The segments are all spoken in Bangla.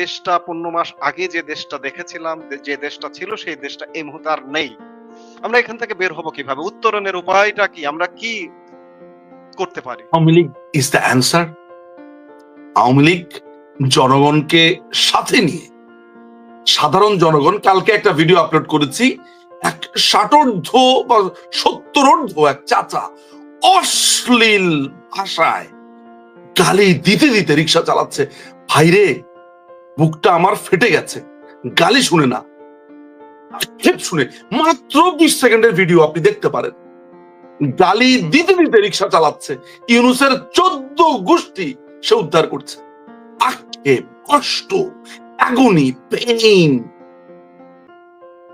দেশটা পনেরো মাস আগে যে দেশটা দেখেছিলাম, যে দেশটা ছিল সেই দেশটা এই মুহূর্তে আর নেই। আমরা এখান থেকে বের হব কীভাবে? উত্তরণের উপায়টা কি? আমরা কি করতে পারি? Awami League is the answer Awami League জনগণকে সাথে নিয়ে, সাধারণ জনগণ, কালকে একটা ভিডিও আপলোড করেছি, এক ষাটোর্ধ বা সত্তরোর্ধ এক চাচা অশ্লীল ভাষায় গালি দিতে দিতে রিক্সা চালাচ্ছে। ভাইরে বুকটা আমার ফেটে গেছে। গালি শুনে না। শুনে মাত্র বিশ সেকেন্ডের ভিডিও আপনি দেখতে পারেন। গালি দিতে দিতে রিক্সা চালাচ্ছে। ইউনুসের চোদ্দ গোষ্ঠী সে উদ্ধার করছে। কষ্ট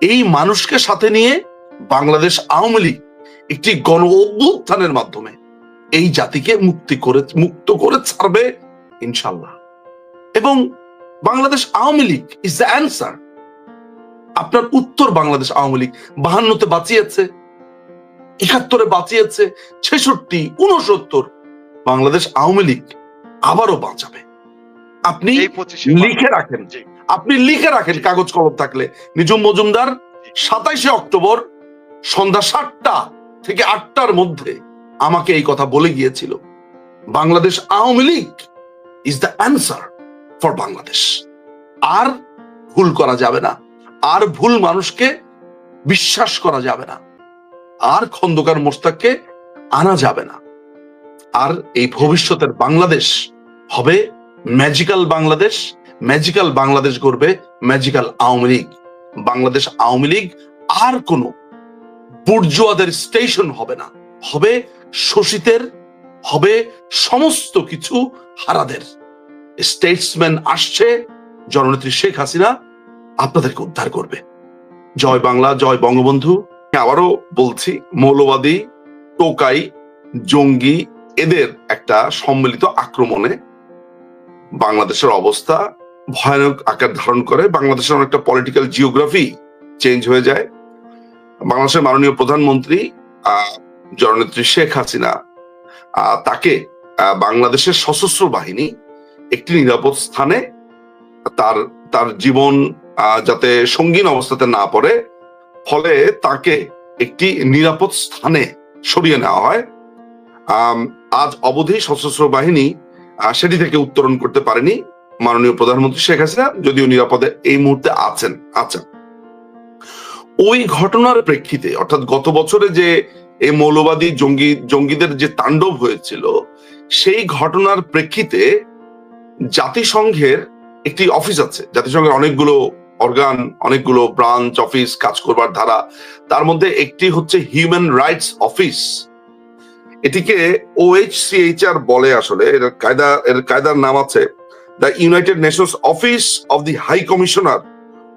এই মানুষকে সাথে নিয়ে বাংলাদেশ আওয়ামী লীগ একটি গণ অভ্যুত্থানের মাধ্যমে এই জাতিকে মুক্তি করে, মুক্ত করে ছাড়বে ইনশাল্লাহ। এবং Bangladesh Awami League is the answer আপনার উত্তর বাংলাদেশ আওয়ামী লীগ বাহান্নতে বাঁচিয়েছে একাত্তরে বাঁচিয়েছে ছেষট্টি উনসত্তর বাংলাদেশ আওয়ামী লীগ আবারও বাঁচাবে। আপনি লিখে রাখেন। আপনি লিখে রাখেন কাগজ কলম থাকলে। নিজুম মজুমদার সাতাইশে অক্টোবর সন্ধ্যা সাতটা থেকে আটটার মধ্যে আমাকে এই কথা বলে গিয়েছিল। Bangladesh Awami League is the answer for Bangladesh. আর ভুল করা যাবে না। আর ভুল মানুষকে বিশ্বাস করা যাবে না। আর খন্দকার মোস্তাককে আনা যাবে না। আর এই ভবিষ্যতের বাংলাদেশ হবে ম্যাজিক্যাল বাংলাদেশ। ম্যাজিক্যাল বাংলাদেশ গড়বে ম্যাজিক্যাল আওয়ামী লীগ। বাংলাদেশ আওয়ামী লীগ আর কোনো বুর্জুয়াদের স্টেশন হবে না। হবে শোষিতের, হবে সমস্ত কিছু হারাদের। স্টেটসম্যান আসছে, জননেত্রী শেখ হাসিনা আপনাদেরকে উদ্ধার করবে। জয় বাংলা, জয় বঙ্গবন্ধু। আবারও বলছি, মৌলবাদী, টোকাই, জঙ্গি, এদের একটা সম্মিলিত আক্রমণে বাংলাদেশের অবস্থা ভয়ানক আকার ধারণ করে। বাংলাদেশের অনেকটা পলিটিক্যাল জিওগ্রাফি চেঞ্জ হয়ে যায়। বাংলাদেশের মাননীয় প্রধানমন্ত্রী জননেত্রী শেখ হাসিনা তাকে বাংলাদেশের সশস্ত্র বাহিনী একটি নিরাপদ স্থানে তার তার জীবন যাতে সঙ্গীন অবস্থাতে না পড়ে, ফলে তাকে একটি নিরাপদ স্থানে সরিয়ে নেওয়া হয়। আজ অবধি সশস্ত্র বাহিনী সেটি থেকে উত্তরণ করতে পারেনি মাননীয় প্রধানমন্ত্রী শেখ হাসিনা, যদিও নিরাপদে এই মুহূর্তে আছেন আছেন। ওই ঘটনার প্রেক্ষিতে, অর্থাৎ গত বছরে যে এই মৌলবাদী জঙ্গি, জঙ্গিদের যে তাণ্ডব হয়েছিল, সেই ঘটনার প্রেক্ষিতে জাতিসংঘের একটি অফিস আছে। জাতিসংঘের অনেকগুলো অর্গান অনেকগুলো ব্রাঞ্চ অফিস কাজ করবার ধারা। তার মধ্যে একটি হচ্ছে হিউম্যান রাইটস অফিস এটিকে ওএইচসিএইচআর বলে আসলে। এর কায়দা, এর কায়দার নাম আছে the United Nations office of the high commissioner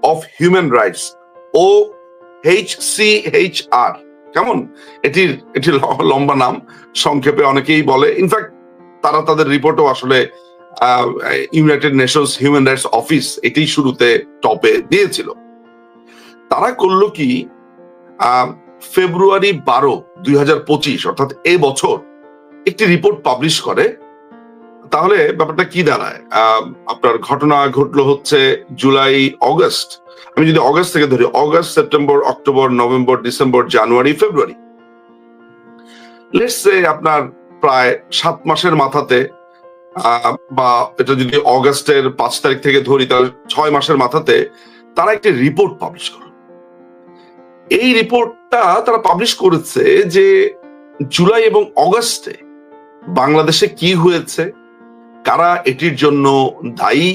of human rights O H C H R কেমন? এটির এটি লম্বা নাম সংক্ষেপে অনেকেই বলে। ইনফ্যাক্ট তারা তাদের রিপোর্টও আসলে United Nations Human Rights Office এটি শুরুতে টপে দিয়েছিল। তারা করল কি ফেব্রুয়ারি বারো, দুই হাজার পঁচিশ, অর্থাৎ এ বছর একটি রিপোর্ট পাবলিশ করে। তাহলে ব্যাপারটা কি দাঁড়ায়? আপনার ঘটনা ঘটলো হচ্ছে জুলাই অগস্ট আমি যদি অগস্ট থেকে ধরি August September October November December January February let's আপনার প্রায় সাত মাসের মাথাতে বা এটা যদি অগস্টের পাঁচ তারিখ থেকে ধরি, তাহলে ছয় মাসের মাথাতে তারা একটি রিপোর্ট পাবলিশ করল। এই রিপোর্টটা তারা পাবলিশ করেছে যে জুলাই এবং অগস্টে বাংলাদেশে কি হয়েছে, কারা এটির জন্য দায়ী,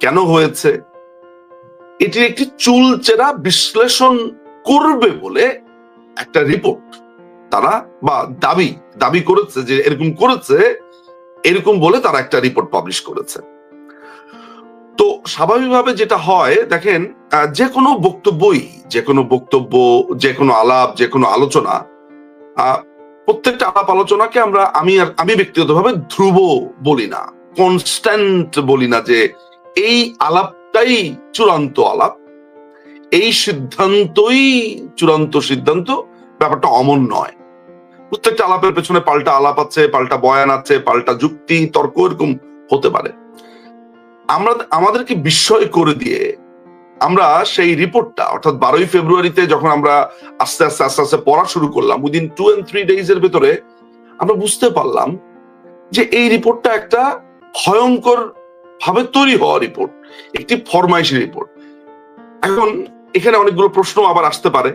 কেন হয়েছে, এটির একটি চুলচেরা বিশ্লেষণ করবে বলে একটা রিপোর্ট তারা বা দাবি দাবি করেছে যে এরকম করেছে এরকম বলে তারা একটা রিপোর্ট পাবলিশ করেছে। তো স্বাভাবিকভাবে যেটা হয়, দেখেন যে কোনো বক্তব্যই, যে কোনো বক্তব্য, যে কোনো আলাপ, যে কোনো আলোচনা প্রত্যেকটা আলাপ আলোচনাকে আমরা আমি আর আমি ব্যক্তিগতভাবে ধ্রুব বলি না কনস্ট্যান্ট বলি না যে এই আলাপটাই চূড়ান্ত আলাপ, এই সিদ্ধান্তই চূড়ান্ত সিদ্ধান্ত, ব্যাপারটা অমন নয়। প্রত্যেকটা আলাপের পেছনে পাল্টা আলাপ আছে, পাল্টা বয়ান আছে, পাল্টা যুক্তি, তর্ক এরকম হতে পারে। আমরা, আমাদেরকে বিস্ময় করে দিয়ে আমরা সেই রিপোর্টটা, অর্থাৎ বারোই ফেব্রুয়ারিতে যখন আমরা আস্তে আস্তে আস্তে আস্তে পড়া শুরু করলাম within two and three days এর ভেতরে আমরা বুঝতে পারলাম যে এই রিপোর্টটা একটা ভয়ঙ্কর ভাবে তৈরি হওয়া রিপোর্ট, একটি ফরমাইশি রিপোর্ট। এখন এখানে অনেকগুলো প্রশ্ন আবার আসতে পারে।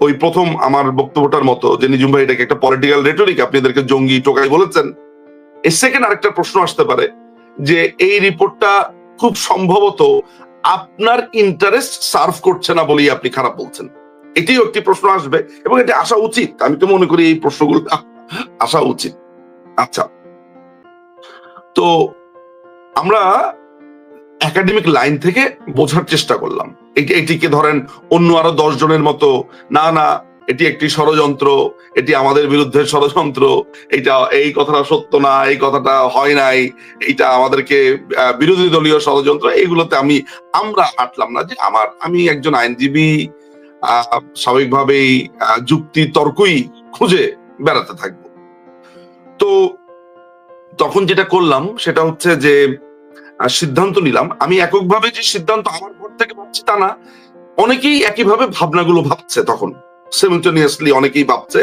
ওই প্রথম আমার বক্তব্যটার মতো যে নিজুম ভাই এটাকে একটা পলিটিক্যাল রেটরিক আপনি এদেরকে জঙ্গি টোকাই বলেছেন এই সেকেন্ড আরেকটা প্রশ্ন আসতে পারে যে এই রিপোর্টটা খুব সম্ভবত আপনার ইন্টারেস্ট সার্ভ করছে না বলেই আপনি খারাপ বলছেন। এটিও একটি প্রশ্ন আসবে এবং এটি আসা উচিত। আমি তো মনে করি এই প্রশ্নগুলো আসা উচিত। আচ্ছা। তো আমরা একাডেমিক লাইন থেকে বোঝার চেষ্টা করলাম। এটি- এটিকে ধরেন অন্য আরও দশ জনের মতো, না না, এটি একটি ষড়যন্ত্র, এটি আমাদের বিরুদ্ধে ষড়যন্ত্র এটা এই কথাটা সত্য না, এই কথাটা হয় নাই এটা আমাদেরকে বিরোধী দলীয় ষড়যন্ত্র, এইগুলোতে আমি, আমরা আটলাম না যে আমার, আমি একজন আইনজীবী স্বাভাবিকভাবেই যুক্তি তর্কই খুঁজে বেড়াতে থাকব। তো তখন যেটা করলাম সেটা হচ্ছে যে সিদ্ধান্ত নিলাম। আমি এককভাবে যে সিদ্ধান্ত আমার ঘর থেকে ভাবছি তা না, অনেকেই একইভাবে ভাবনাগুলো ভাবছে তখন। সিমিলটেনিয়াসলি অনেকেই ভাবছে।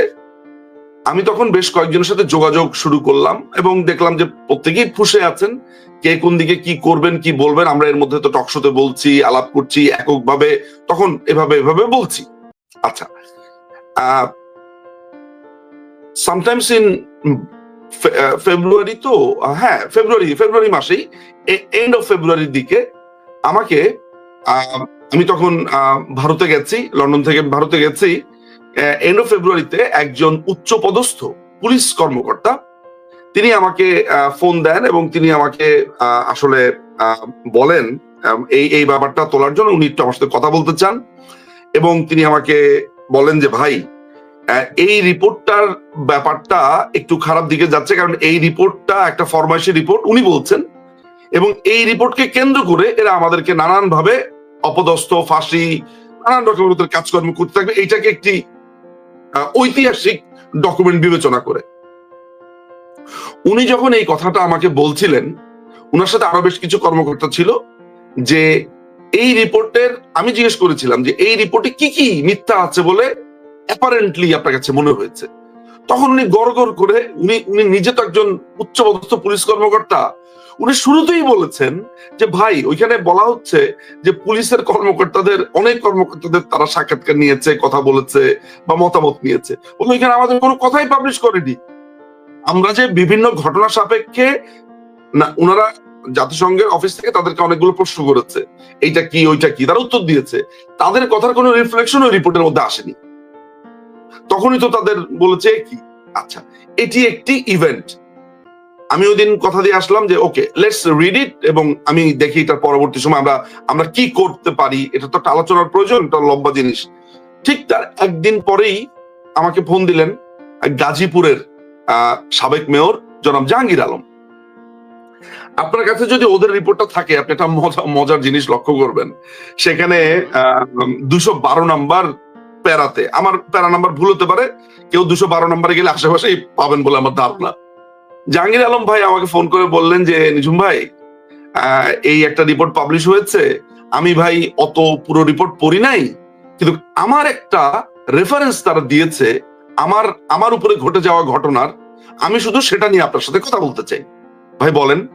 আমি তখন বেশ কয়েকজনের সাথে যোগাযোগ শুরু করলাম এবং দেখলাম যে প্রত্যেকেই ফুসে আছেন। কে কোন দিকে কি করবেন, কি বলবেন, আমরা এর মধ্যে তো টকশোতে বলছি, আলাপ করছি, এককভাবে তখন এভাবে এভাবে বলছি। আচ্ছা সামটাইমস ইন ফেব্রুয়ারি তো হ্যাঁ ফেব্রুয়ারি ফেব্রুয়ারি মাসেই এন্ড অফ ফেব্রুয়ারির দিকে আমাকে আমি তখন ভারতে গেছি, লন্ডন থেকে ভারতে গেছি এন্ড অফ ফেব্রুয়ারিতে একজন উচ্চ পদস্থ পুলিশ কর্মকর্তা, তিনি আমাকে ফোন দেন এবং তিনি আমাকে আসলে বলেন এই এই ব্যাপারটা তোলার জন্য উনি একটু আমার সাথে কথা বলতে চান এবং তিনি আমাকে বলেন যে, ভাই এই রিপোর্টটার ব্যাপারটা একটু খারাপ দিকে যাচ্ছে, কারণ এই রিপোর্টটা একটা ফরমাইশি রিপোর্ট, উনি বলছেন। এবং এই রিপোর্টকে কেন্দ্র করে এরা আমাদেরকে নানান ভাবে অপদস্থ, ফাঁসি, নানান রকমের কাজকর্ম করতে থাকবে। এইটাকে একটি ঐতিহাসিক ডকুমেন্ট বিবেচনা করে। উনি যখন এই কথাটা আমাকে বলছিলেন, উনার সাথে আরও বেশ কিছু কর্মকর্তা ছিল, যে এই রিপোর্টের, আমি জিজ্ঞেস করেছিলাম যে এই রিপোর্টে কি কি মিথ্যা আছে বলে অ্যাপারেন্টলি আপনার কাছে মনে হয়েছে। তখন উনি গড় করে, উনি উনি নিজে তো একজন উচ্চপদস্থ পুলিশ কর্মকর্তা, উনি শুরুতেই বলেছেন যে, ভাই, ওইখানে বলা হচ্ছে যে, পুলিশের কর্মকর্তাদের, অনেক কর্মকর্তাদের তারা সাক্ষাৎকার নিয়েছে, কথা বলেছে বা মতামত নিয়েছে। ওইখানে আমাদের কোনো কথাই পাবলিশ করেনি। আমরা যে বিভিন্ন ঘটনা সাপেক্ষে না ওনারা জাতিসংঘের অফিস থেকে তাদেরকে অনেকগুলো প্রশ্ন করেছে। এইটা কি, ওইটা কি? তারা উত্তর দিয়েছে। তাদের কথার কোনো রিফ্লেকশন ওই রিপোর্টের মধ্যে আসেনি। তখনই তো তাদের বলেছে কি? আচ্ছা এটি একটি ইভেন্ট আমি ওই দিন কথা দিয়ে আসলাম যে ওকে লেটস রিড ইট এবং আমি দেখি এটার পরবর্তী সময় আমরা আমরা কি করতে পারি? এটা তো একটা আলোচনার প্রয়োজন, এটা লম্বা জিনিস। ঠিক তার একদিন পরেই আমাকে ফোন দিলেন গাজীপুরের সাবেক মেয়র জনাব জাহাঙ্গীর আলম। আপনার কাছে যদি ওদের রিপোর্টটা থাকে, আপনি একটা মজা, মজার জিনিস লক্ষ্য করবেন। সেখানে দুশো বারো নাম্বার প্যারাতে। আমার প্যারা নাম্বার ভুল হতে পারে। কেউ দুশো বারো নাম্বারে গেলে আশেপাশেই পাবেন বলে আমার ধারণা। জাহাঙ্গীর আলম ভাই আমাকে ফোন করে বললেন যে, নিঝুম ভাই এই একটা রিপোর্ট পাবলিশ হয়েছে। আমি ভাই অত পুরো রিপোর্ট পড়ি নাই। কিন্তু আমার একটা রেফারেন্স তারা দিয়েছে। আমার আমার উপরে ঘটে যাওয়া ঘটনার। আমি শুধু সেটা নিয়ে আপনার সাথে কথা বলতে চাই। ভাই বলেন,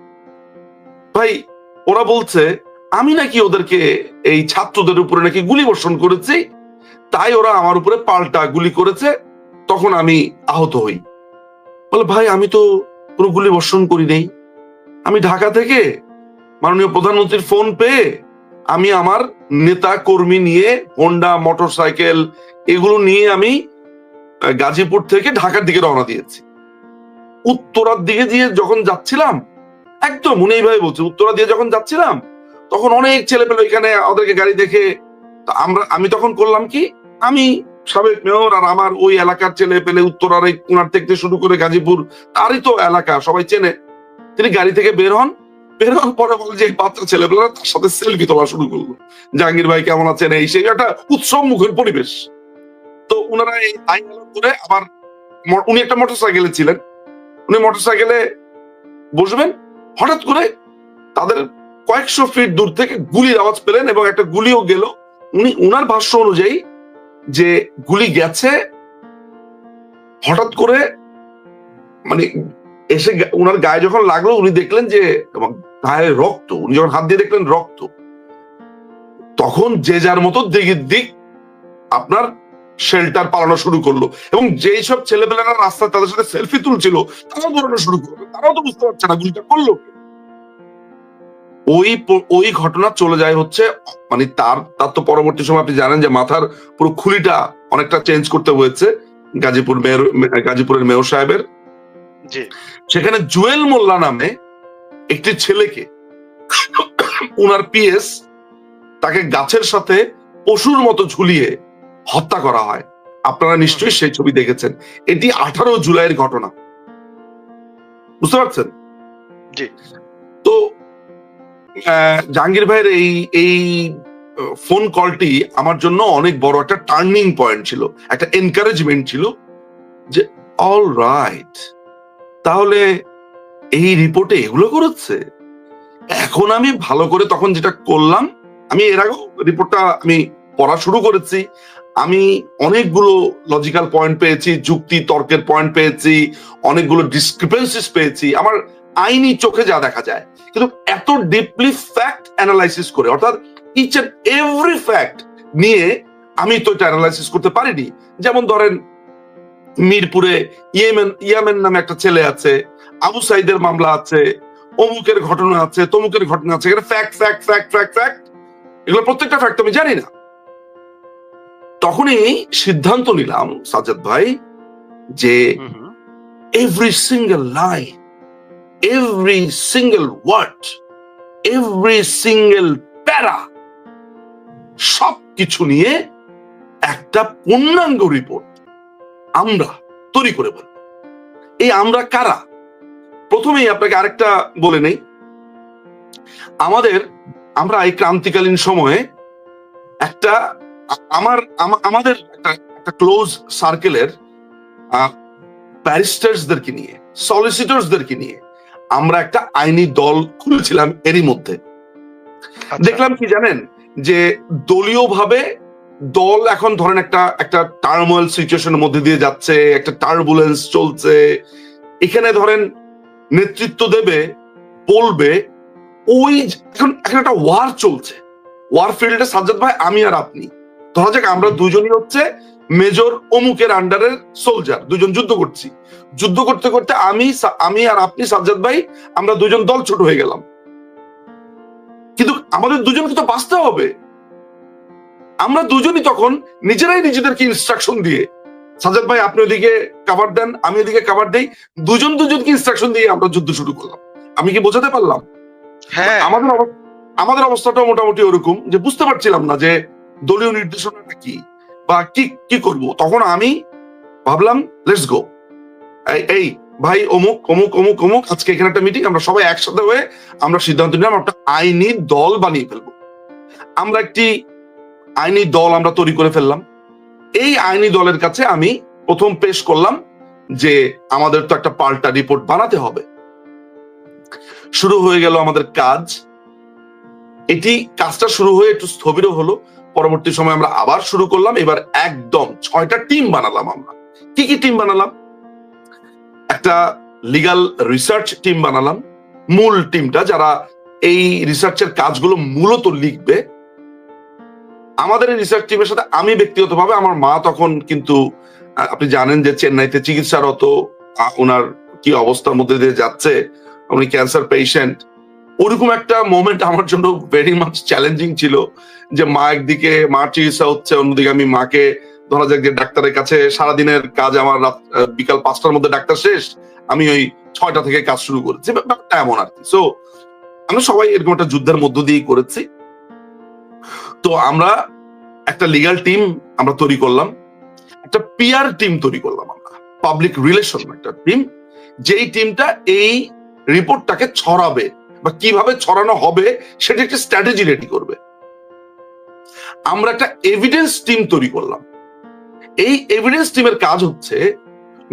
ভাই, ওরা বলছে, আমি নাকি ওদেরকে এই ছাত্রদের উপরে নাকি গুলি বর্ষণ করেছি। তাই ওরা আমার উপরে পাল্টা গুলি করেছে, তখন আমি আহত হই। বলে, ভাই, আমি তো কোনো গুলি বর্ষণ করি নেই। আমি ঢাকা থেকে মাননীয় প্রধানমন্ত্রীর ফোন পেয়ে আমি আমার নেতা কর্মী নিয়ে হোন্ডা মোটরসাইকেল এগুলো নিয়ে আমি গাজীপুর থেকে ঢাকার দিকে রওনা দিয়েছি। উত্তরার দিকে দিয়ে যখন যাচ্ছিলাম, একদম উনি এইভাবে বলছে উত্তরা দিয়ে যখন যাচ্ছিলাম, তখন অনেক ছেলে পেলে এখানে ওদেরকে গাড়ি দেখে আমরা, আমি তখন করলাম কি আমি সাবেক মেয়র আর আমার ওই এলাকার ছেলে পেলে উত্তরার এই কোনার থেকে শুরু করে গাজীপুর, তারই তো এলাকা, সবাই চেনে। তিনি গাড়ি থেকে বের হন। বের হওয়ার পরে বলে যে বাচ্চা ছেলেপেলেরা তার সাথে সেলফি তোলা শুরু করল। জাহাঙ্গীর ভাই কেমন আছেন? এই সেই একটা উৎসব মুখের পরিবেশ। তো উনারা এই আইন করে আবার উনি একটা মোটর সাইকেলে ছিলেন। উনি মোটর সাইকেলে বসবেন। হঠাৎ করে তাদের কয়েকশো ফিট দূর থেকে গুলির আওয়াজ পেলেন এবং একটা গুলিও গেল। উনি উনার ভাষ্য অনুযায়ী যে গুলি গেছে, হঠাৎ করে মানে এসে উনার গায়ে যখন লাগল, উনি দেখলেন যে গায়ে রক্ত, উনি যখন হাত দিয়ে দেখলেন রক্ত, তখন যে যার মতো দিকের দিক আপনার শেল্টার পালানো শুরু করল এবং যেই সব ছেলেপেলেরা রাস্তায় তাদের সাথে সেলফি তুলছিল, তারাও দৌড়ানো শুরু করল তারাও তো বুঝতে পারছে না গুলিটা করল কে। ওই ওই ঘটনা চলে যায় হচ্ছে মানে তার তার তো পরবর্তী সময় আপনি জানেন যে মাথার পুরো খুলিটা অনেকটা চেঞ্জ করতে হয়েছে গাজীপুর মেয়র গাজীপুরের মেয়র সাহেবের। সেখানে জুয়েল মোল্লা নামে একটি ছেলেকে উনার পিএস তাকে গাছের সাথে পশুর মতো ঝুলিয়ে হত্যা করা হয়। আপনারা নিশ্চয়ই সেই ছবি দেখেছেন। এটি আঠারো জুলাইয়ের ঘটনা। বুঝতে পারছেন? জাহাঙ্গীর ভাইয়ের এই এই ফোন কলটি আমার জন্য অনেক বড় একটা টার্নিং পয়েন্ট ছিল, একটা এনকারেজমেন্ট ছিল যে অল রাইট তাহলে এই রিপোর্টে এগুলো করেছে এখন আমি ভালো করে তখন যেটা করলাম, আমি এর আগেও রিপোর্টটা আমি পড়া শুরু করেছি, আমি অনেকগুলো লজিক্যাল পয়েন্ট পেয়েছি, যুক্তি, তর্কের পয়েন্ট পেয়েছি, অনেকগুলো ডিসক্রিপেন্সিস পেয়েছি, আমার আইনি চোখে যা দেখা যায়। কিন্তু এত ডিপলি ফ্যাক্ট অ্যানালাইসিস করে অর্থাৎ ইচ এন্ড এভরি ফ্যাক্ট নিয়ে আমি তো এটা অ্যানালাইসিস করতে পারিনি। যেমন ধরেন মিরপুরে ইয়েমেন ইয়ামেন নামে একটা ছেলে আছে আবু সাইদের মামলা আছে অমুকের ঘটনা আছে তমুকের ঘটনা আছে এখানে fact fact fact fact fact এগুলো প্রত্যেকটা ফ্যাক্ট আমি জানি না। তখনই সিদ্ধান্ত নিলাম সাজাদ ভাই যে every single line, every single word, every single প্যারা সব কিছু নিয়ে একটা পূর্ণাঙ্গ রিপোর্ট আমরা তৈরি করে বলব। এই আমরা কারা? প্রথমেই আপনাকে আরেকটা বলে নেই। আমাদের আমরা এই ক্রান্তিকালীন সময়ে একটা আমার আমা- আমাদের একটা ক্লোজ সার্কেলের ব্যারিস্টার্সদেরকে নিয়ে সলিসিটরসদেরকে নিয়ে আমরা একটা আইনি দল খুলেছিলাম এরই মধ্যে। আচ্ছা। দেখলাম কি জানেন? যে দলীয় ভাবে দল এখন ধরেন একটা একটা টার্মোয়েল সিচুয়েশনের মধ্যে দিয়ে যাচ্ছে একটা টার্বুলেন্স চলছে। এখানে ধরেন নেতৃত্ব দেবে বলবে ওই এখন এখন একটা ওয়ার চলছে। ওয়ার ফিল্ডে সাজ্জাদ ভাই আমি আর আপনি। ধরা যাক আমরা দুজনই হচ্ছে মেজর অমুকের আন্ডারের সোলজার দুজন যুদ্ধ করছি। যুদ্ধ করতে করতে আমি আমি আর আপনি সাজ্জাদ ভাই আমরা দুজন দল ছোট হয়ে গেলাম। কিন্তু আমাদের দুজনকে তো বাঁচতে হবে। আমরা দুজনই তখন নিজেরাই নিজেদেরকে ইনস্ট্রাকশন দিয়ে সাজাদ ভাই আপনি ওদিকে কাভার দেন আমি ওদিকে কাভার দেই দুজন দুজনকে ইনস্ট্রাকশন দিয়ে আমরা যুদ্ধ শুরু করলাম। আমি কি বোঝাতে পারলাম? হ্যাঁ। আমাদের আমাদের অবস্থাটা মোটামুটি ওরকম যে বুঝতে পারছিলাম না যে দলীয় নির্দেশনাটা কি। বা কি কি করব? তখন আমি ভাবলাম লেটস গো এই ভাই, অমুক অমুক অমুক অমুক, আজকে এখানে একটা মিটিং আমরা সবাই একসাথে হয়ে আমরা সিদ্ধান্ত নিলাম একটা আইনি দল বানিয়ে ফেলব। আমরা একটি আইনি দল আমরা তৈরি করে ফেললাম। এই আইনি দলের কাছে আমি প্রথম পেশ করলাম যে আমাদের তো একটা পাল্টা রিপোর্ট বানাতে হবে। শুরু হয়ে গেল আমাদের কাজ। এটি কাজটা শুরু হয়ে একটু স্থবির হলো। পরবর্তী সময় আমরা আবার শুরু করলাম, এবার একদম ছয়টা টিম বানালাম আমরা। কি কি টিম বানালাম? একটা লিগাল রিসার্চ টিম বানালাম, মূল টিমটা যারা এই রিসার্চের কাজগুলো মূলত লিখবে। আমাদের এই রিসার্চ টিমের সাথে আমি ব্যক্তিগতভাবে, আমার মা তখন কিন্তু আপনি জানেন যে চেন্নাইতে চিকিৎসারত ওনার কি অবস্থার মধ্যে দিয়ে যাচ্ছে, উনি ক্যান্সার পেশেন্ট ওরকম একটা মোমেন্ট আমার জন্য ভেরি মাচ চ্যালেঞ্জিং ছিল যে মা একদিকে মার চিকিৎসা হচ্ছে, অন্যদিকে আমি মাকে ধরা যাক যে ডাক্তারের কাছে সারাদিনের কাজ আমার রাত- বিকাল পাঁচটার মধ্যে ডাক্তার শেষ, আমি ওই ছয়টা থেকে কাজ শুরু করেছি। ব্যাপারটা এমন আর কি। সো আমরা সবাই এরকম একটা যুদ্ধের মধ্য দিয়ে করেছি। তো আমরা একটা লিগ্যাল টিম আমরা তৈরি করলাম। একটা পিয়ার টিম তৈরি করলাম আমরা। পাবলিক রিলেশন একটা টিম যেই টিমটা এই রিপোর্টটাকে ছড়াবে বা কীভাবে ছড়ানো হবে সেটা একটা স্ট্র্যাটেজি রেডি করবে। আমরা একটা এভিডেন্স টিম তৈরি করলাম। এই এভিডেন্স টিমের কাজ হচ্ছে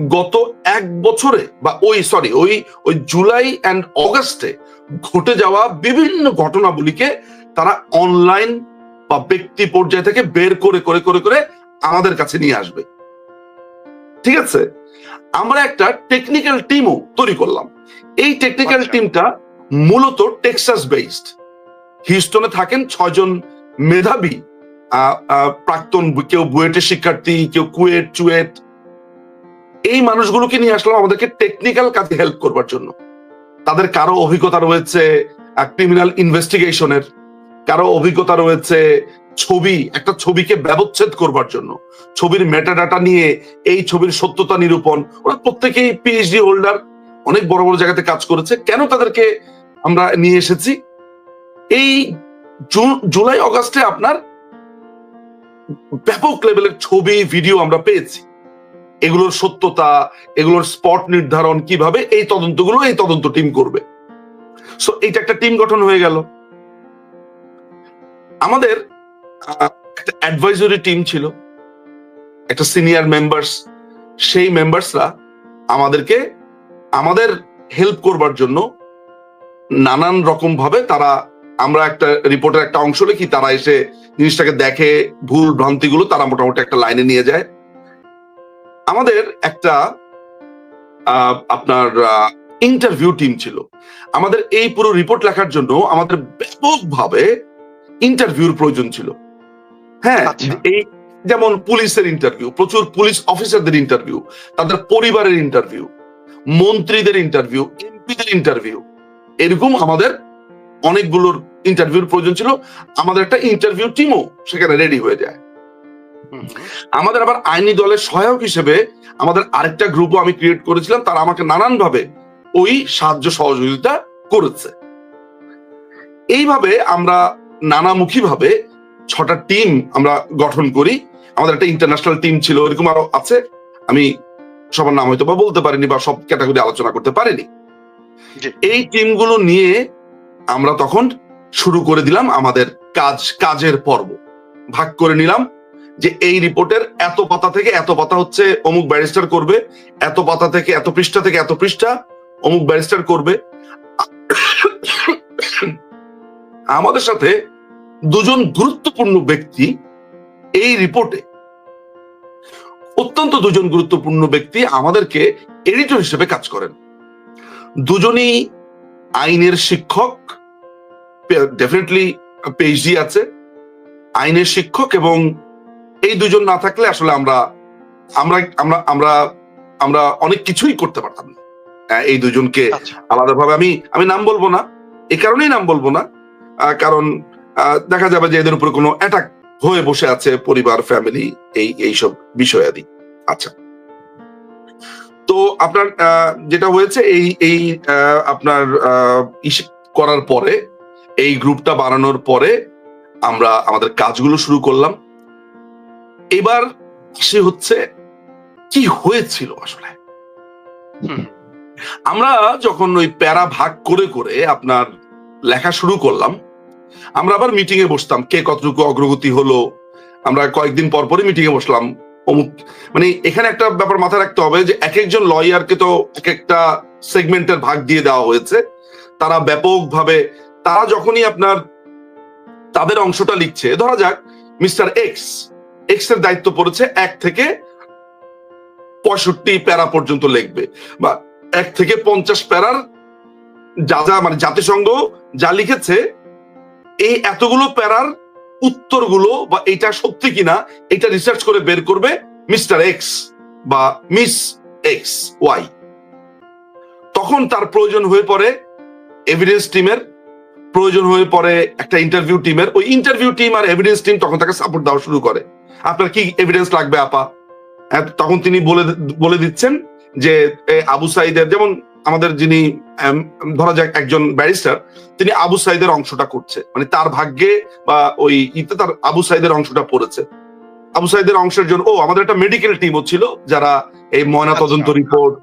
গত এক বছরে বা ওই সরি ওই ওই জুলাই অ্যান্ড অগস্টে ঘটে যাওয়া বিভিন্ন ঘটনাবলীকে তারা অনলাইন বা ব্যক্তি পর্যায় থেকে বের করে করে করে করে আমাদের কাছে নিয়ে আসবে। ঠিক আছে? আমরা একটা টেকনিক্যাল টিমও তৈরি করলাম। এই টেকনিক্যাল আচ্ছা। টিমটা মূলত টেক্সাস বেসড হিউস্টনে থাকেন ছয়জন মেধাবী প্রাক্তন কেউ বুয়েটের শিক্ষার্থী, কেউ কুয়েট, চুয়েট। এই মানুষগুলোকে নিয়ে আসলাম আমাদেরকে টেকনিক্যাল কাজে হেল্প করবার জন্য। তাদের কারও অভিজ্ঞতা রয়েছে ক্রিমিনাল ইনভেস্টিগেশনের, কারও অভিজ্ঞতা রয়েছে ছবি, একটা ছবিকে ব্যবচ্ছেদ করবার জন্য। ছবির মেটাডাটা নিয়ে এই ছবির সত্যতা নিরূপণ। ওরা প্রত্যেকেই পিএইচডি হোল্ডার অনেক বড় বড় জায়গাতে কাজ করেছে। কেন তাদেরকে আমরা নিয়ে এসেছি। এই জুলাই, অগাস্টে আপনার ব্যাপক লেভেলের ছবি, ভিডিও আমরা পেয়েছি। এগুলোর সত্যতা, এগুলোর স্পট নির্ধারণ, কীভাবে এই তদন্তগুলো, এই তদন্ত টিম করবে। সো এইটা একটা টিম গঠন হয়ে গেল। আমাদের একটা অ্যাডভাইজরি টিম ছিল। একটা সিনিয়র মেম্বার্স সেই মেম্বার্সরা আমাদেরকে, আমাদের হেল্প করবার জন্য নানান রকম ভাবে তারা আমরা একটা রিপোর্টের একটা অংশ লিখি তারা এসে জিনিসটাকে দেখে ভুল ভ্রান্তিগুলো তারা মোটামুটি একটা লাইনে নিয়ে যায়। আমাদের একটা আপনার ইন্টারভিউ টিম ছিল। আমাদের এই পুরো রিপোর্ট লেখার জন্য আমাদের ব্যাপকভাবে ইন্টারভিউর প্রয়োজন ছিল। হ্যাঁ আচ্ছা। এই যেমন পুলিশের ইন্টারভিউ প্রচুর পুলিশ অফিসারদের ইন্টারভিউ তাদের পরিবারের ইন্টারভিউ মন্ত্রীদের ইন্টারভিউ এমপিদের ইন্টারভিউ এরকম আমাদের অনেকগুলোর ইন্টারভিউর প্রয়োজন ছিল। আমাদের একটা ইন্টারভিউ টিমও সেখানে রেডি হয়ে যায়। আমাদের আবার আইনি দলের সহায়ক হিসেবে আমাদের আরেকটা গ্রুপও আমি ক্রিয়েট করেছিলাম। তারা আমাকে নানান ভাবে ওই সাহায্য সহযোগিতা করেছে। এইভাবে আমরা নানামুখী ভাবে ছটা টিম আমরা গঠন করি। আমাদের একটা ইন্টারন্যাশনাল টিম ছিল এরকম আরও আছে। আমি সবার নাম হয়তো বা বলতে পারিনি বা সব ক্যাটাগরি আলোচনা করতে পারিনি। এই টিমগুলো নিয়ে আমরা তখন শুরু করে দিলাম আমাদের কাজ, কাজের পর্ব। ভাগ করে নিলাম যে এই রিপোর্টের এত পাতা থেকে এত পাতা হচ্ছে অমুক ব্যারিস্টার করবে, এত পাতা থেকে এত পৃষ্ঠা থেকে এত পৃষ্ঠা অমুক ব্যারিস্টার করবে। আমাদের সাথে দুজন গুরুত্বপূর্ণ ব্যক্তি এই রিপোর্টে। অত্যন্ত দুজন গুরুত্বপূর্ণ ব্যক্তি আমাদেরকে এডিটর হিসেবে কাজ করেন। দুজনই আইনের শিক্ষক ডেফিনেটলি পিএইচডি আছে। আইনের শিক্ষক এবং এই দুজন না থাকলে আসলে আমরা আমরা আমরা আমরা আমরা অনেক কিছুই করতে পারতাম না। এই দুজনকে আচ্ছা। আলাদাভাবে আমি আমি নাম বলব না। এই কারণেই নাম বলব না। কারণ দেখা যাবে যে এদের উপরে কোনো অ্যাটাক হয়ে বসে আছে পরিবার ফ্যামিলি এই এইসব বিষয়াদি। আচ্ছা। তো আপনার যেটা হয়েছে, এই এই আপনার করার পরে, এই গ্রুপটা বানানোর পরে আমরা আমাদের কাজগুলো শুরু করলাম। এবার সে হচ্ছে, কি হয়েছিল আসলে? আমরা যখন ওই প্যারা ভাগ করে করে আপনার লেখা শুরু করলাম, আমরা আবার মিটিং এ বসতাম, কে কতটুকু অগ্রগতি হলো। আমরা কয়েকদিন পর পরই মিটিং এ বসলাম। অমুক মানে এখানে একটা ব্যাপার মাথায় রাখতে হবে যে এক একজন লয়ারকে তো এক একটা সেগমেন্টের ভাগ দিয়ে দেওয়া হয়েছে। তারা ব্যাপকভাবে, তারা যখনই আপনার তাদের অংশটা লিখছে, ধরা যাক, মিস্টার এক্স এক্সের দায়িত্ব পড়েছে এক থেকে পঁয়ষট্টি প্যারা পর্যন্ত লিখবে। বা এক থেকে পঞ্চাশ প্যারার যা যা মানে জাতিসংঘ যা লিখেছে, এই এতগুলো প্যারার উত্তরগুলো বা এটা সত্যি কিনা এটা রিসার্চ করে বের করবে মিস্টার এক্স বা মিস এক্স ওয়াই তখন তার প্রয়োজন হয়ে পড়ে এভিডেন্স টিমের প্রয়োজন হয়ে পড়ে একটা ইন্টারভিউ টিমের ওই ইন্টারভিউ টিম আর এভিডেন্স টিম তখন তাকে সাপোর্ট দেওয়া শুরু করে। আপনার কি এভিডেন্স লাগবে আপা? হ্যাঁ, তখন তিনি বলে বলে দিচ্ছেন যে আবু সাইদের যেমন আমাদের যিনি ধরা যাক একজন ব্যারিস্টার তিনি আবু সাইদের অংশটা করছে মানে তার ভাগ্যে বা ওই ইতে তার আবু সাইদের অংশটা পড়েছে আবু সাইদের অংশের জন্য ও আমাদের একটা মেডিকেল টিমও ছিল যারা এই ময়না তদন্ত আচ্ছা। রিপোর্ট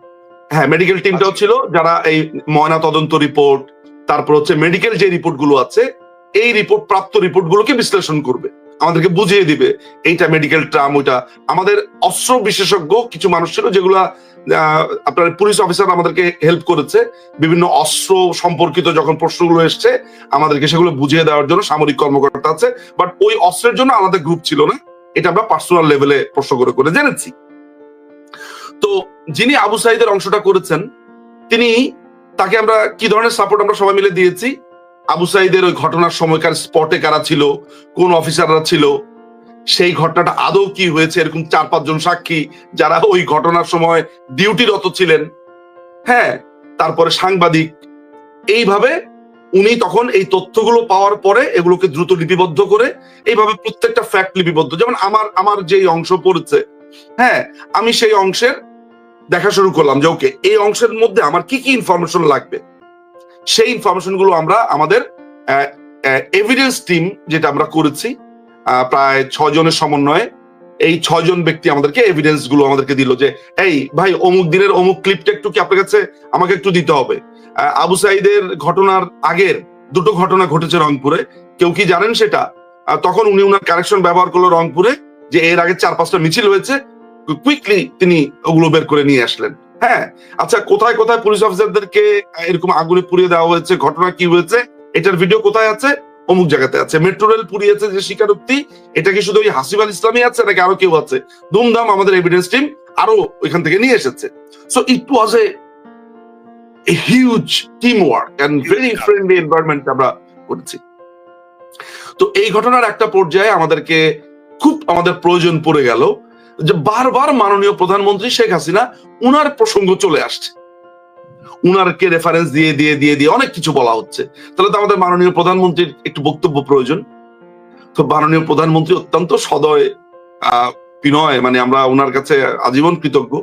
হ্যাঁ মেডিকেল টিমটাও আচ্ছা। ছিল যারা এই ময়না তদন্ত রিপোর্ট তারপর হচ্ছে মেডিকেল যে রিপোর্টগুলো আছে এই রিপোর্ট প্রাপ্ত রিপোর্ট গুলোকে বিশ্লেষণ করবে আমাদেরকে বুঝিয়ে দিবে এইটা মেডিকেল ট্রাম ওইটা আমাদের অস্ত্র বিশেষজ্ঞ কিছু মানুষ ছিল যেগুলা আপনার পুলিশ অফিসার আমাদেরকে হেল্প করেছে। বিভিন্ন অস্ত্র সম্পর্কিত যখন প্রশ্নগুলো এসছে, আমাদেরকে সেগুলো বুঝিয়ে দেওয়ার জন্য সামরিক কর্মকর্তা আছে। বাট ওই অস্ত্রের জন্য আমাদের গ্রুপ ছিল না। এটা আমরা পার্সোনাল লেভেলে প্রশ্ন করে করে জেনেছি। তো যিনি আবু সাইদের অংশটা করেছেন, তিনি তাকে আমরা কি ধরনের সাপোর্ট আমরা সবাই মিলে দিয়েছি? আবু সাইদের ওই ঘটনার সময়কার স্পটে কারা ছিল? কোন অফিসাররা ছিল? সেই ঘটনাটা আদৌ কি হয়েছে? এরকম চার, পাঁচজন সাক্ষী যারা ওই ঘটনার সময় ডিউটিরত ছিলেন। হ্যাঁ তারপরে সাংবাদিক। এইভাবে উনি তখন এই তথ্যগুলো পাওয়ার পরে এগুলোকে দ্রুত লিপিবদ্ধ করে এইভাবে প্রত্যেকটা ফ্যাক্ট লিপিবদ্ধ। যেমন আমার আমার যেই অংশ পড়েছে হ্যাঁ আমি সেই অংশের দেখা শুরু করলাম যে ওকে এই অংশের মধ্যে আমার কি কি ইনফরমেশন লাগবে? সেই ইনফরমেশনগুলো আমরা আমাদের এভিডেন্স টিম যেটা আমরা করেছি প্রায় ছয় জনের সমন্বয়ে এই ছয়জন ব্যক্তি আমাদেরকে এভিডেন্সগুলো আমাদেরকে দিল যে, এই ভাই, অমুক দিনের অমুক ক্লিপটা একটু কি আপনার কাছে আমাকে একটু দিতে হবে? আবু সাইদের ঘটনার আগের দুটো ঘটনা ঘটেছে রংপুরে। কেউ কি জানেন সেটা? তখন উনি উনার কারেকশন ব্যবহার করল রংপুরে, যে এর আগে চার পাঁচটা মিছিল হয়েছে। কুইকলি তিনি ওগুলো বের করে নিয়ে আসলেন। হ্যাঁ আচ্ছা কোথায় কোথায় পুলিশ অফিসারদেরকে এরকম আগুনে পুড়িয়ে দেওয়া হয়েছে? ঘটনা কি হয়েছে? এটার ভিডিও কোথায় আছে? অমুক জায়গাতে আছে। মেট্রো রেল পুড়িয়েছে যে স্বীকারোক্তি এটা কি শুধু ওই হাসিব আল ইসলামই আছে নাকি আরও কেউ আছে? ধুমধাম আমাদের এভিডেন্স টিম আরও ওইখান থেকে নিয়ে এসেছে। So it was a huge team work and very friendly environment আমরা করেছি। তো এই ঘটনার একটা পর্যায়ে আমাদেরকে খুব আমাদের প্রয়োজন পড়ে গেল যে বারবার মাননীয় প্রধানমন্ত্রী শেখ হাসিনা উনার প্রসঙ্গ চলে আসছে। উনারকে রেফারেন্স দিয়ে দিয়ে দিয়ে দিয়ে অনেক কিছু বলা হচ্ছে। তাহলে তো আমাদের মাননীয় প্রধানমন্ত্রীর একটু বক্তব্য প্রয়োজন। তো মাননীয় প্রধানমন্ত্রী অত্যন্ত সদয় বিনয় মানে আমরা ওনার কাছে আজীবন কৃতজ্ঞ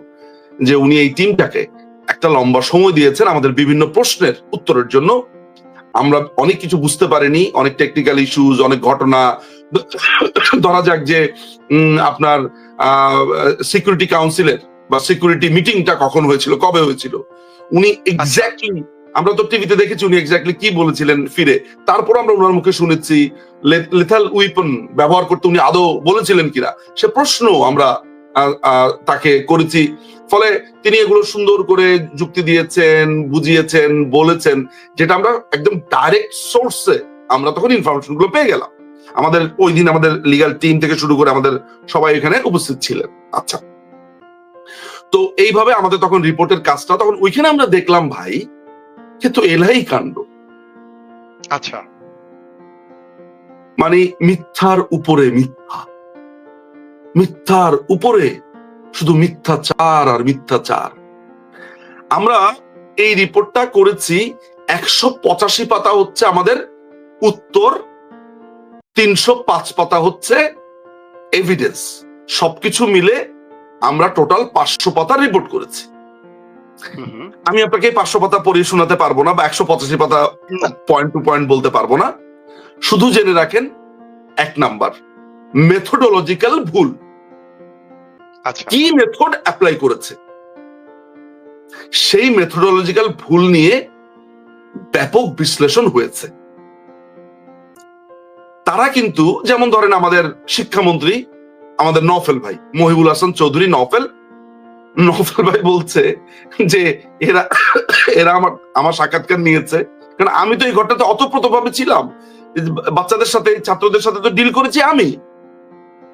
যে উনি এই টিমটাকে একটা লম্বা সময় দিয়েছেন আমাদের বিভিন্ন প্রশ্নের উত্তরের জন্য। আমরা অনেক কিছু বুঝতে পারিনি, অনেক টেকনিক্যাল ইস্যুজ অনেক ঘটনা। ধরা যাক যে আপনার সিকিউরিটি কাউন্সিলের বা সিকিউরিটি মিটিংটা কখন হয়েছিল, কবে হয়েছিল? উনি এক্স্যাক্টলি আমরা তো টিভিতে দেখেছি উনি এক্স্যাক্টলি কি বলেছিলেন ফিরে। তারপর আমরা ওনার মুখে শুনেছি লেথাল উইপন ব্যবহার করতে উনি আদৌ বলেছিলেন কিনা? সে প্রশ্ন আমরা তাকে করেছি। ফলে তিনি এগুলো সুন্দর করে যুক্তি দিয়েছেন, বুঝিয়েছেন, বলেছেন, যেটা আমরা একদম ডাইরেক্ট সোর্সে আমরা তখন ইনফরমেশনগুলো পেয়ে গেলাম। আমাদের, ওই দিন আমাদের লিগাল টিম থেকে শুরু করে আমাদের সবাই এখানে উপস্থিত ছিলেন। আচ্ছা। তো এইভাবে আমাদের তখন রিপোর্টের কাজটা তখন ওইখানে আমরা দেখলাম ভাই যে তো এলাই কাণ্ড। আচ্ছা। মানে মিথ্যার উপরে মিথ্যা। মিথ্যার উপরে শুধু মিথ্যাচার আর মিথ্যাচার। আমরা এই রিপোর্টটা করেছি একশো পঁচাশি পাতা হচ্ছে আমাদের উত্তর তিনশো পাঁচ পাতা হচ্ছে এভিডেন্স সবকিছু মিলে আমরা টোটাল পাঁচশো পাতা রিপোর্ট করেছি। আমি আপনাকে পাঁচশো পাতা পড়িয়ে শোনাতে পারব না বা একশো পঁচাশি পাতা পয়েন্ট টু পয়েন্ট বলতে পারব না। শুধু জেনে রাখেন এক নাম্বার মেথোডোলজিক্যাল ভুল। আচ্ছা। কি মেথড অ্যাপ্লাই করেছে? সেই মেথোডোলজিক্যাল ভুল নিয়ে ব্যাপক বিশ্লেষণ হয়েছে। তারা কিন্তু যেমন ধরেন আমাদের শিক্ষামন্ত্রী আমাদের নফেল ভাই, মহিবুল হাসান চৌধুরী নফেল। নফেল ভাই বলছে যে এরা এরা আমার আমার সাক্ষাৎকার নিয়েছে। কারণ আমি তো এই ঘটনাতে অতপ্রতভাবে ছিলাম। বাচ্চাদের সাথে ছাত্রদের সাথে তো ডিল করেছি আমি।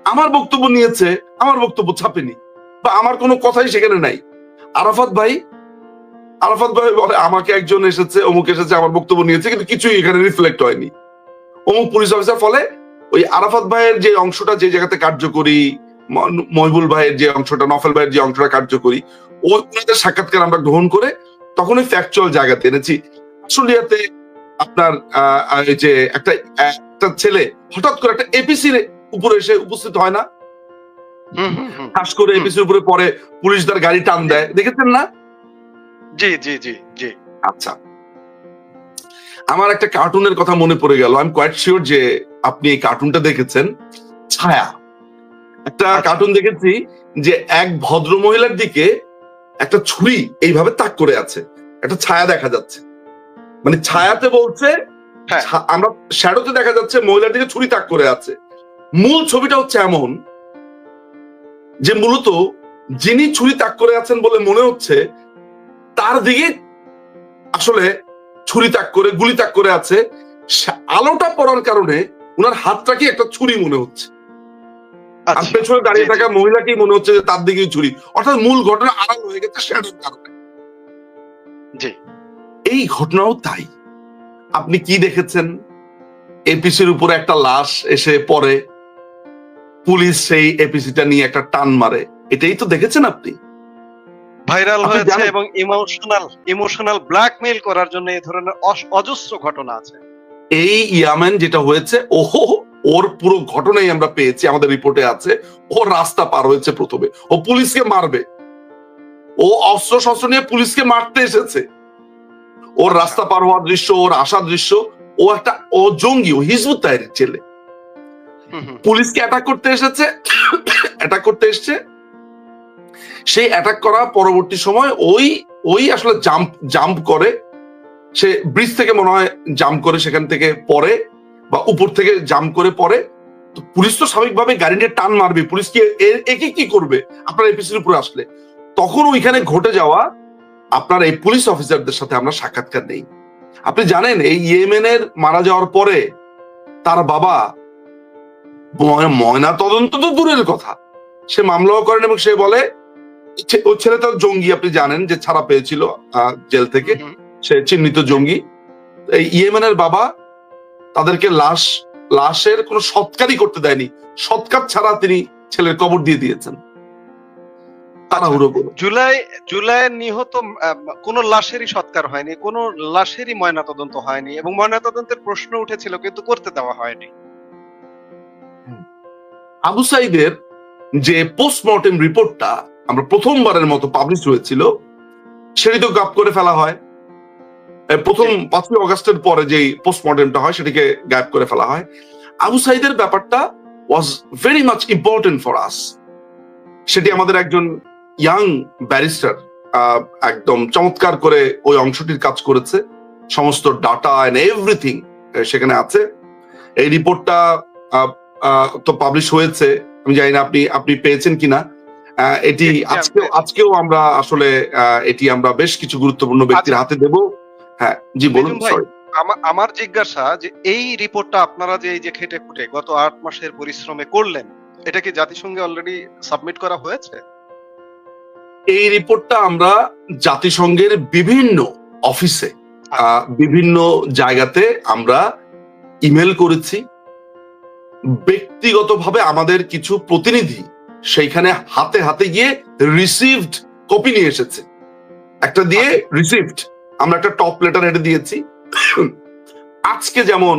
আমার বক্তব্য নিয়েছে, আমার বক্তব্য ছাপেনি। বা আমার কোনো কথাই সেখানে নাই। আরাফাত ভাই আরাফাত ভাই বলে, আমাকে একজন এসেছে, অমুক এসেছে, আমার বক্তব্য নিয়েছে, কিন্তু কিছুই এখানে রিফ্লেক্ট হয়নি। অমুক পুলিশ অফিসার ফলে ওই আরাফাত ভাইয়ের যে অংশটা যে জায়গাতে কার্যকরী মহিবুল ভাইয়ের যে অংশটা নফেল ভাইয়ের যে অংশটা কার্যকরী ওই ওনাদের সাক্ষাৎকার আমরা গ্রহণ করে তখন ওই ফ্যাকচুয়াল জায়গাতে এনেছি আসলিয়াতে আপনার যে একটা একটা ছেলে হঠাৎ করে একটা এপিসির উপরে এসে উপস্থিত হয় না। ঠাস করে। এপিসির উপরে পরে পুলিশ তার গাড়ি টান দেয়। দেখেছেন না? জি জি জি জি। আচ্ছা। আমার একটা কার্টুনের কথা মনে পড়ে গেল। আমি কোয়াইট শিওর যে আপনি এই কার্টুনটা দেখেছেন? ছায়া। একটা আচ্ছা। কার্টুন দেখেছি যে এক ভদ্র মহিলার দিকে একটা ছুরি এইভাবে তাক করে আছে। একটা ছায়া দেখা যাচ্ছে। মানে ছায়াতে বলছে হ্যাঁ। আমরা শ্যাডোতে দেখা যাচ্ছে মহিলার দিকে ছুরি তাক করে আছে। মূল ছবিটা হচ্ছে এমন যে মূলত যিনি ছুরি তাক করে আছেন বলে মনে হচ্ছে তার দিকে আসলে ছুরি তাক করে গুলি তাক করে আছে। আলোটা পড়ার কারণে ওনার হাতটাকে একটা ছুরি মনে হচ্ছে? আর আচ্ছা পেছনে দাঁড়িয়ে। থাকা মহিলাকেই মনে হচ্ছে যে তার দিকেই ছুরি? অর্থাৎ মূল ঘটনা আড়াল হয়ে গেছে শ্যাডোর কারণে। জি। এই ঘটনাও তাই। আপনি কি দেখেছেন? এপিসির উপরে একটা লাশ এসে পড়ে। পুলিশ সেই এপিসিটা নিয়ে একটা টান মারে। এটাই তো দেখেছেন আপনি? ভাইরাল হয়েছে এবং ইমোশনাল ইমোশনাল ব্ল্যাকমেইল করার জন্য এই ধরনের অজস্র ঘটনা আছে। এই ইয়ামেন যেটা হয়েছে ওহো ওর পুরো ঘটনাই আমরা পেয়েছি আমাদের রিপোর্টে আছে। ও রাস্তা পার হয়েছে প্রথমে। ও পুলিশকে মারবে। ও অস্ত্র শস্ত্র নিয়ে পুলিশকে মারতে এসেছে। ওর রাস্তা পার হওয়ার দৃশ্য ওর আসার দৃশ্য ও একটা ও জঙ্গি ও হিজবুত তাইরের ছেলে। পুলিশকে অ্যাটাক করতে এসেছে অ্যাটাক করতে এসছে। সেই অ্যাটাক করা পরবর্তী সময় ওই ওই আসলে জাম্প জাম্প করে। সে ব্রিজ থেকে মনে হয় জাম্প করে সেখান থেকে পরে বা উপর থেকে জাম্প করে পরে তো পুলিশ তো স্বাভাবিকভাবে গাড়ি নিয়ে টান মারবে। পুলিশ কি একে কি করবে? আপনার এপিসির উপরে আসলে। তখন ওইখানে ঘটে যাওয়া আপনার এই পুলিশ অফিসারদের সাথে আমরা সাক্ষাৎকার নেই। আপনি জানেন, এই ইয়েমেনের মারা যাওয়ার পরে তার বাবা ময়না তদন্ত তো দূরের কথা। সে মামলাও করেন এবং সে বলে ওর ছেলে তো জঙ্গি, আপনি জানেন যে ছাড়া পেয়েছিল জেল থেকে। সে চিহ্নিত জঙ্গি। এই ইয়েমেনের বাবা তাদেরকে লাশ লাশের কোনো সৎকারই করতে দেয়নি। সৎকার ছাড়া তিনি ছেলের কবর দিয়ে দিয়েছেন। তাড়াহুড়ো করে। জুলাই জুলাই নিহত কোনো লাশেরই সৎকার হয়নি কোনো লাশেরই ময়নাতদন্ত হয়নি এবং ময়নাতদন্তের প্রশ্ন উঠেছিল কিন্তু করতে দেওয়া হয়নি। আবু সাইদের যে পোস্টমর্টেম রিপোর্টটা আমরা প্রথমবারের মতো পাবলিশ হয়েছিল সেটি তো গাপ করে ফেলা হয়। প্রথম পাঁচই অগস্টের পরে যে পোস্টমর্টেমটা হয় সেটিকে গ্যাপ করে ফেলা হয়। আবু সাইদের ব্যাপারটা was very much important for us সেটি আমাদের একজন ইয়াং ব্যারিস্টার একদম চমৎকার করে ওই অংশটির কাজ করেছে। সমস্ত ডাটা এন্ড এভরিথিং সেখানে আছে। এই রিপোর্টটা তো পাবলিশ হয়েছে। আমি জানি না আপনি আপনি পেয়েছেন কিনা। এটি জি, আজকেও আজকেও আমরা আসলে আহ, এটি আমরা বেশ কিছু গুরুত্বপূর্ণ ব্যক্তির হাতে দেব। হ্যাঁ জি বলুন সরি আমার জিজ্ঞাসা যে এই রিপোর্টটা আপনারা যে এই যে খেটে খুঁটে গত আট মাসের পরিশ্রমে করলেন এটা কি জাতিসংঘে অলরেডি সাবমিট করা হয়েছে? এই রিপোর্টটা আমরা জাতিসংঘের বিভিন্ন অফিসে বিভিন্ন জায়গাতে আমরা ইমেল করেছি। ব্যক্তিগতভাবে আমাদের কিছু প্রতিনিধি সেইখানে হাতে হাতে গিয়ে রিসিভড কপি নিয়ে এসেছে। একটা দিয়ে রিসিভড আমরা একটা টপ লেটার হেডে দিয়েছি। আজকে যেমন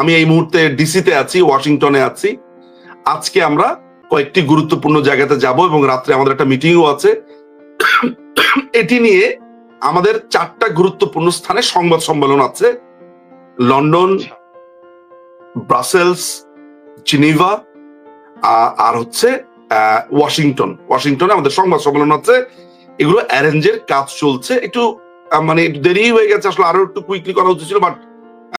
আমি এই মুহূর্তে ডিসিতে আছি ওয়াশিংটনে আছি, আজকে আমরা কয়েকটি গুরুত্বপূর্ণ জায়গাতে যাব এবং রাত্রে আমাদের একটা মিটিংও আছে। এটি নিয়ে আমাদের চারটা গুরুত্বপূর্ণ স্থানে সংবাদ সম্মেলন আছে। লন্ডন। ব্রাসেলস, জিনিভা আর হচ্ছে ওয়াশিংটন। ওয়াশিংটনে আমাদের সংবাদ সম্মেলন আছে। এগুলো অ্যারেঞ্জের কাজ চলছে। একটু মানে দেরি হয়ে গেছে আসলে আরও একটু কুইকলি করা উচিত ছিল বাট